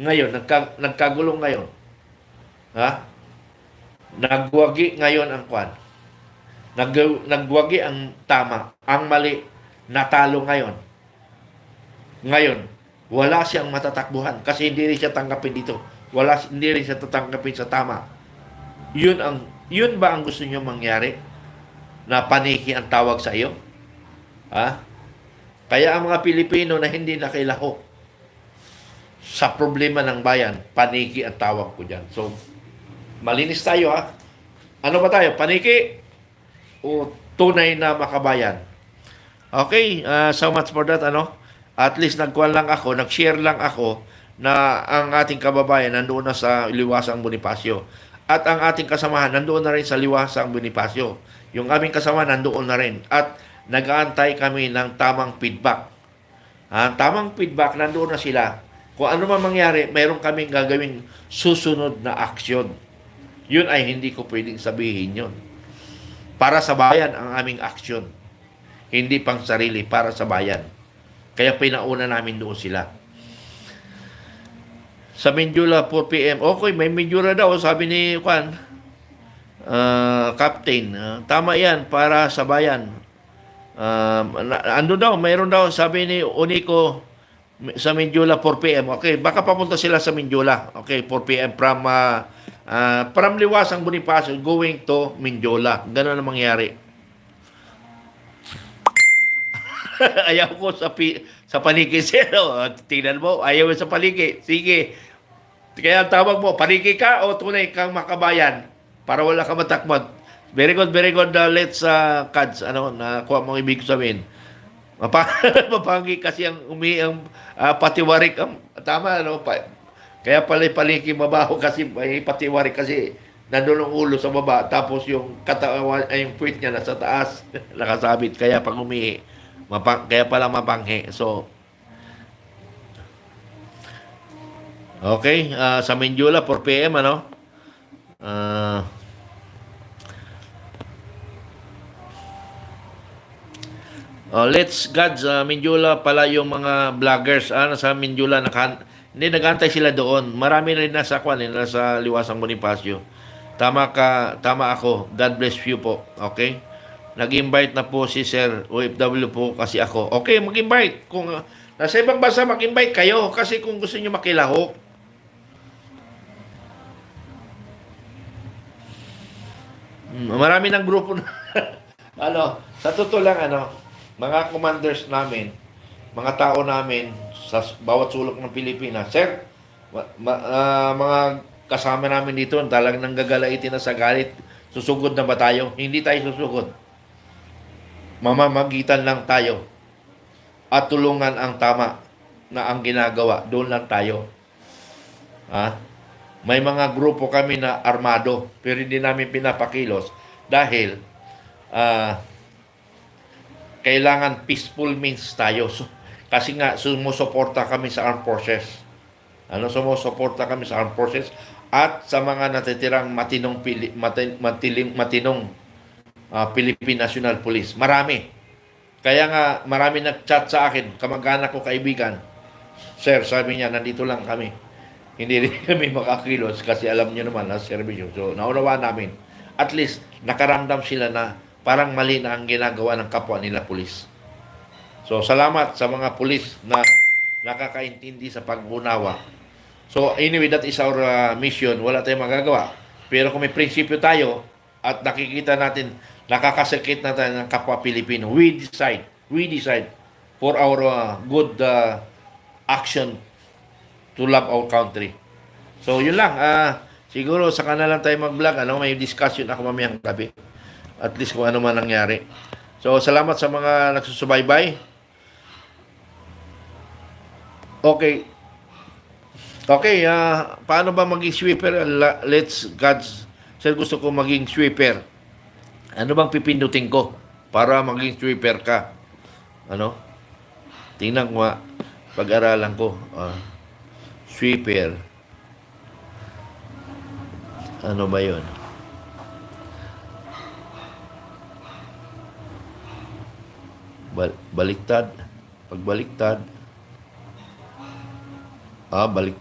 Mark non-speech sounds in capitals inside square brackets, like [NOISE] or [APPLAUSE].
ngayon, nagka, nagkagulo ngayon. Ha? Nagwagi ngayon ang kwan. Nag, nagwagi ang tama. Ang mali, natalo ngayon. Ngayon, wala siyang matatakbuhan kasi hindi rin siya tanggapin dito. Wala, hindi rin siya tatanggapin sa tama. Yun ang yun ba ang gusto niyo mangyari? Na paniki ang tawag sa iyo? Ha? Kaya ang mga Pilipino na hindi nakilahok sa problema ng bayan, paniki ang tawag ko dyan. So, malinis tayo ha. Ano ba tayo? Paniki o tunay na makabayan? Okay, uh, so much for that. Ano? At least nagkuhan lang ako, nag-share lang ako na ang ating kababayan nandoon na sa Liwasang Bonifacio. At ang ating kasamahan nandoon na rin sa Liwasang Bonifacio. Yung aming kasama nandoon na rin. At nag-aantay kami ng tamang feedback. Ang tamang feedback, nandoon na sila. Kung ano man mangyari, mayroon kaming gagawing susunod na aksyon. Yun ay hindi ko pwedeng sabihin yun. Para sa bayan ang aming aksyon. Hindi pang sarili, para sa bayan. Kaya pinauna namin doon sila. Sa Mindula, 4 p.m. Okay, may Mindula daw, sabi ni Juan. Uh, captain, uh, tama yan para sa bayan. Uh, ando daw, mayroon daw, sabi ni Unico sa Mindula 4 p.m. Okay, baka papunta sila sa Mindula. Okay, 4 p.m. from uh, uh, from Liwasang Bonifacio going to Mindula. Ganun ang mangyari. [LAUGHS] ayaw ko sa pi, sa paliki [LAUGHS] zero. Tingnan mo, ayaw mo sa paliki. Sige. Kaya ang tawag mo, paliki ka o tunay kang makabayan para wala ka matakmod. Very good, very good. Uh, let's, uh, Kads, ano, na kuha mong ibig sabihin. Mapa [LAUGHS] mapangi kasi ang umi ang uh, patiwarik ang tama ano pa. Kaya pala paliki mabaho kasi may patiwarik kasi nandun ang ulo sa baba tapos yung katawan ay yung puwit niya nasa taas [LAUGHS] nakasabit kaya pag umihi mapang, kaya pala mapanghi. So Okay, uh, sa Mindula 4 PM ano? Uh, Oh, let's God sa Mindula pala yung mga vloggers ah, sa Mindula naka, hindi nagantay sila doon. Marami rin nasa kwan, eh, nasa Liwasang Bonifacio. Tama ka, tama ako. God bless you po. Okay? Nag-invite na po si Sir OFW po kasi ako. Okay, mag-invite. Kung uh, nasa ibang bansa, mag-invite kayo kasi kung gusto niyo makilahok. Hmm, marami ng grupo na [LAUGHS] ano, sa totoo lang ano, mga commanders namin, mga tao namin sa bawat sulok ng Pilipinas, sir, ma, ma, uh, mga kasama namin dito, talagang nanggagalaiti na sa galit, susugod na ba tayo? Hindi tayo susugod. Mamamagitan lang tayo at tulungan ang tama na ang ginagawa. Doon lang tayo. Ha? May mga grupo kami na armado, pero hindi namin pinapakilos dahil uh, kailangan peaceful means tayo. So, kasi nga, sumusuporta kami sa armed forces. Ano, sumusuporta kami sa armed forces at sa mga natitirang matinong, pili, matin, matiling, matinong uh, Philippine National Police. Marami. Kaya nga, marami nag-chat sa akin, kamag-anak ko, kaibigan. Sir, sabi niya, nandito lang kami. Hindi rin [LAUGHS] kami makakilos kasi alam niyo naman na servisyo. So, naunawa namin. At least, nakaramdam sila na parang mali na ang ginagawa ng kapwa nila pulis. So, salamat sa mga pulis na nakakaintindi sa pag-unawa. So, anyway, that is our uh, mission. Wala tayong magagawa. Pero kung may prinsipyo tayo at nakikita natin, nakakasakit na tayo ng kapwa Pilipino, we decide, we decide for our uh, good uh, action to love our country. So, yun lang. Uh, siguro, sa lang tayo mag-vlog. Ano, may discussion ako mamayang gabi at least kung ano man nangyari. So, salamat sa mga nagsusubaybay. Okay. Okay, uh, paano ba maging sweeper? Let's, God's, sir, gusto ko maging sweeper. Ano bang pipindutin ko para maging sweeper ka? Ano? Tingnan ko pag-aralan ko. Uh, sweeper. Ano ba yun? Baliktad. Pagbaliktad. Ah, baliktad.